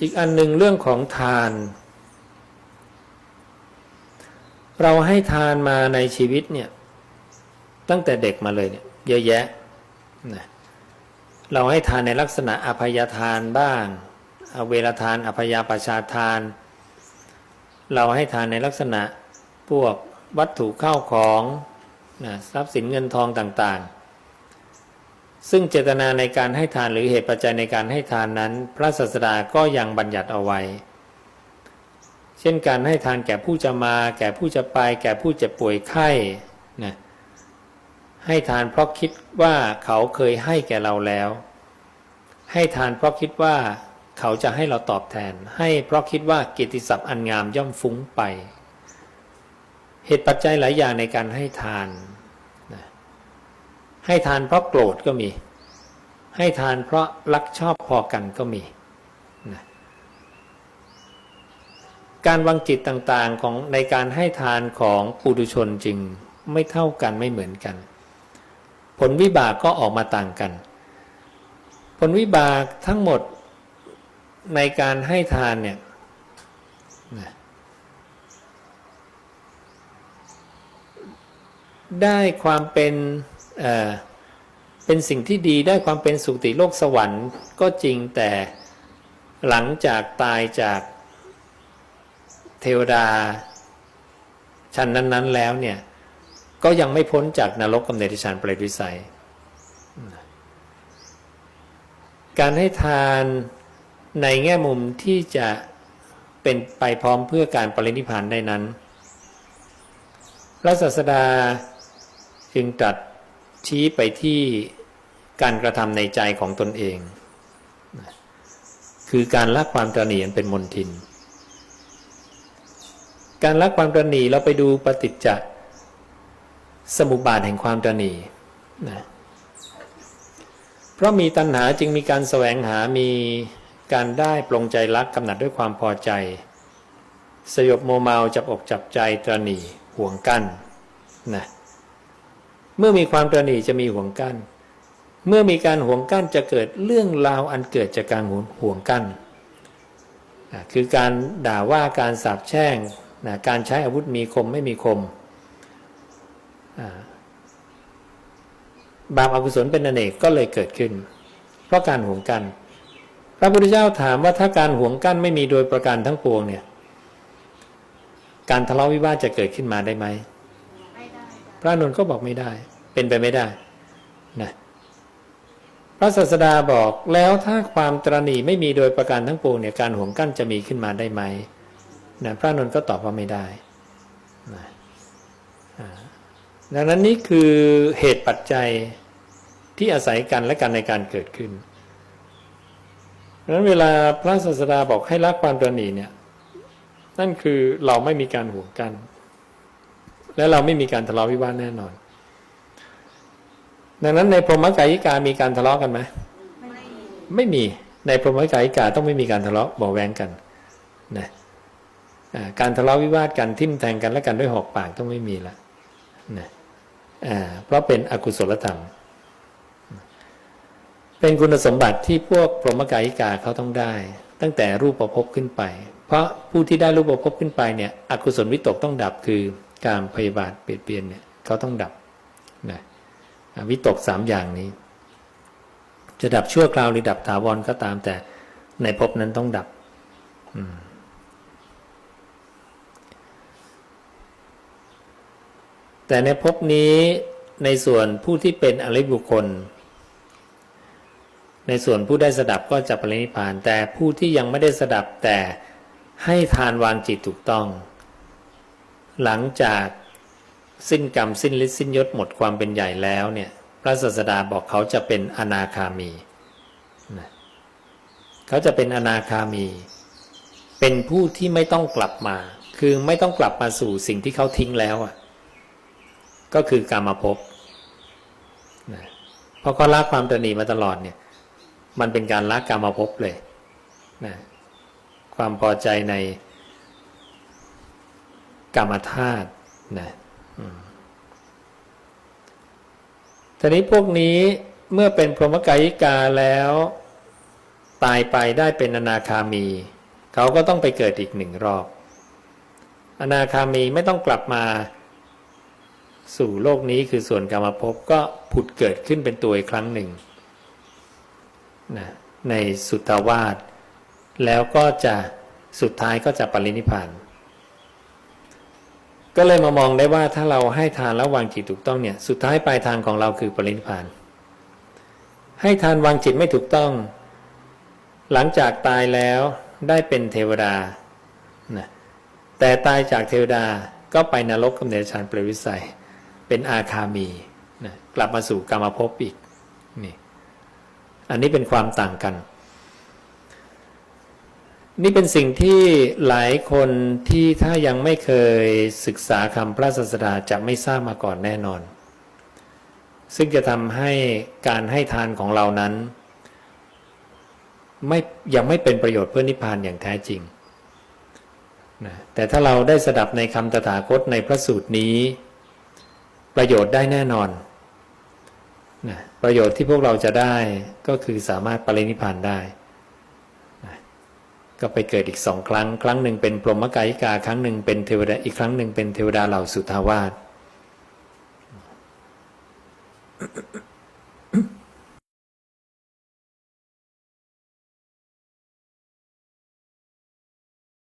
อีกอันหนึ่งเรื่องของทาน เราให้ทานมาในชีวิตเนี่ยตั้งแต่เด็กมาเลยเนี่ยเยอะแยะนะเราให้ทานในลักษณะอภัยทานบ้างอเวรทานอภยประชาทาน เราให้ทานในลักษณะพวกวัตถุเข้าของนะทรัพย์สินเงินทองต่างๆ ซึ่งเจตนาในการให้ทานหรือเหตุปัจจัยในการให้ทานนั้น พระศาสดาก็ยังบัญญัติเอาไว้ เช่นการให้ทานแก่ผู้จะมา แก่ผู้จะไป แก่ผู้จ็บป่วยไข้นะให้ทานเพราะคิดว่าเขาเคยให้แก่เราแล้ว ให้ทานเพราะคิดว่าเขาจะให้เราตอบแทน ให้เพราะคิดว่ากิตติศัพท์อันงามย่อมฟุ้งไป เหตุปัจจัยหลายอย่างในการให้ทาน ให้ทานเพราะโกรธก็มี ให้ทานเพราะรักชอบพอกันก็มีนะการวางจิตต่างๆของในการให้ทานของปุถุชนจริงไม่เท่ากันไม่เหมือนกัน ผลวิบากก็ออกมาต่างกัน ผลวิบากทั้งหมดในการให้ทานเนี่ยได้ความเป็น เเป็นสิ่งที่ดีได้ความเป็นสุติโลกสวรรค์ก็จริงแต่หลังจากตายจากเทวดาชั้นนั้น ๆ แล้วเนี่ยก็ยังไม่พ้นจากนรกกำเนิดฌานเปรตวิสัย การให้ทานในแง่มุมที่จะเป็นไปพร้อมเพื่อการปรินิพพานได้นั้น พระศาสดาจึงตรัส ชี้ไปที่การกระทำในใจของตนเอง คือการละความตรณีอันเป็นมนทิน การละความตรณีเราไปดูปฏิจจสมุปบาทแห่งความตรณีนะเพราะมีตัณหาจึงมีการแสวงหามีการได้ปรงใจรักกำหนัดด้วยความพอใจ สยบโมเมาจับอกจับใจตรณีห่วงกั้นนะ เมื่อมีความตรณีจะมีห่วงกั้น เมื่อมีการห่วงกั้นจะเกิดเรื่องราวอันเกิดจากการห่วงกั้นนะคือการด่าว่าการสาบแช่งนะการใช้อาวุธมีคมไม่มีคมบาปอากุศลเป็นอเนกก็เลยเกิดขึ้น เพราะการห่วงกัน พระพุทธเจ้าถามว่าถ้าการห่วงกั้นไม่มีโดยประการทั้งปวงเนี่ย การทะเลาะวิวาทจะเกิดขึ้นมาได้ไหม พระอนุนก็บอกไม่ได้ เป็นไปไม่ได้นะพระศาสดาบอกแล้วถ้าความตรณีไม่มีโดยประการทั้งปวงเนี่ยการห่วงกั้นจะมีขึ้นมาได้ไหมนะพระอนุนก็ตอบว่าไม่ได้นะดังนั้นนี่คือเหตุปัจจัยที่อาศัยกันและกันในการเกิดขึ้นดังนั้นเวลาพระศาสดาบอกให้ละความตรณีเนี่ยนั่นคือเราไม่มีการห่วงกัน และเราไม่มีการทะเลาะวิวาทแน่นอน ดังนั้นในพรหมกายิกามีการทะเลาะกันไหมไม่ไม่มีในพรหมกายิกาต้องไม่มีการทะเลาะเบาะแวงกันนะอ่าการทะเลาะวิวาทกันทิ่มแทงกันและกันด้วยหอกปากต้องไม่มีละนะอ่าเพราะเป็นอกุศลธรรม เป็นคุณสมบัติที่พวกพรหมกายิกาเขาต้องได้ ตั้งแต่รูปประพบขึ้นไป เพราะผู้ที่ได้รูปประพบขึ้นไปเนี่ยอกุศลวิตกต้องดับคือ การพยาบาทเปลี่ยนเปลี่ยนเนี่ยเขาต้องดับนะวิตกสามอย่างนี้ จะดับชั่วคราวหรือดับถาวรก็ตามแต่ในภพนั้นต้องดับแต่ในภพนี้ในส่วนผู้ที่เป็นอริบุคคล ในส่วนผู้ได้สดับก็จะปรินิพพาน แต่ผู้ที่ยังไม่ได้สดับแต่ให้ทานวางจิตถูกต้อง หลังจากสิ้นกรรมสิ้นฤทธิ์สิ้นยศหมดความเป็นใหญ่แล้วเนี่ยพระศาสดาบอกเขาจะเป็นอนาคามีนะเขาจะเป็นอนาคามี เป็นผู้ที่ไม่ต้องกลับมา คือไม่ต้องกลับมาสู่สิ่งที่เขาทิ้งแล้วอะก็คือกรรมภพนะเพราะเขาละความตรนีมาตลอดเนี่ย มันเป็นการละกรรมภพเลยนะความพอใจใน กรรมธาตุนะทีนี้พวกนี้เมื่อเป็นพรหมกายิกาแล้ว ตายไปได้เป็นอนาคามี เขาก็ต้องไปเกิดอีกหนึ่งรอบ อนาคามีไม่ต้องกลับมา สู่โลกนี้คือส่วนกรรมภพก็ผุดเกิดขึ้นเป็นตัวอีกครั้งหนึ่งนะในสุตตาวาสแล้วก็จะสุดท้ายก็จะปรินิพพาน ก็เลยมามองได้ว่าถ้าเราให้ทานแล้ววางจิตถูกต้องเนี่ย สุดท้ายปลายทางของเราคือปรินิพาน ให้ทานวางจิตไม่ถูกต้อง หลังจากตายแล้วได้เป็นเทวดานะแต่ตายจากเทวดาก็ไปนรกกับเนรชานเปรวิสัย เป็นอาคามีนะกลับมาสู่กรรมภพอีกนี่อันนี้เป็นความต่างกัน นี่เป็นสิ่งที่หลายคนที่ถ้ายังไม่เคยศึกษาคำพระศาสดาจะไม่ทราบมาก่อนแน่นอน ซึ่งจะทำให้การให้ทานของเรานั้น ไม่ยังไม่เป็นประโยชน์เพื่อนิพพานอย่างแท้จริงนะแต่ถ้าเราได้สดับในคำตถาคตในพระสูตรนี้ ประโยชน์ได้แน่นอนนะประโยชน์ที่พวกเราจะได้ก็คือสามารถปรินิพพานได้ ก็ไปเกิดอีกสองครั้ง ครั้งหนึ่งเป็นพรหมกายิกา ครั้งหนึ่งเป็นเทวดาอีกครั้งหนึ่งเป็นเทวดาเหล่าสุทาวาส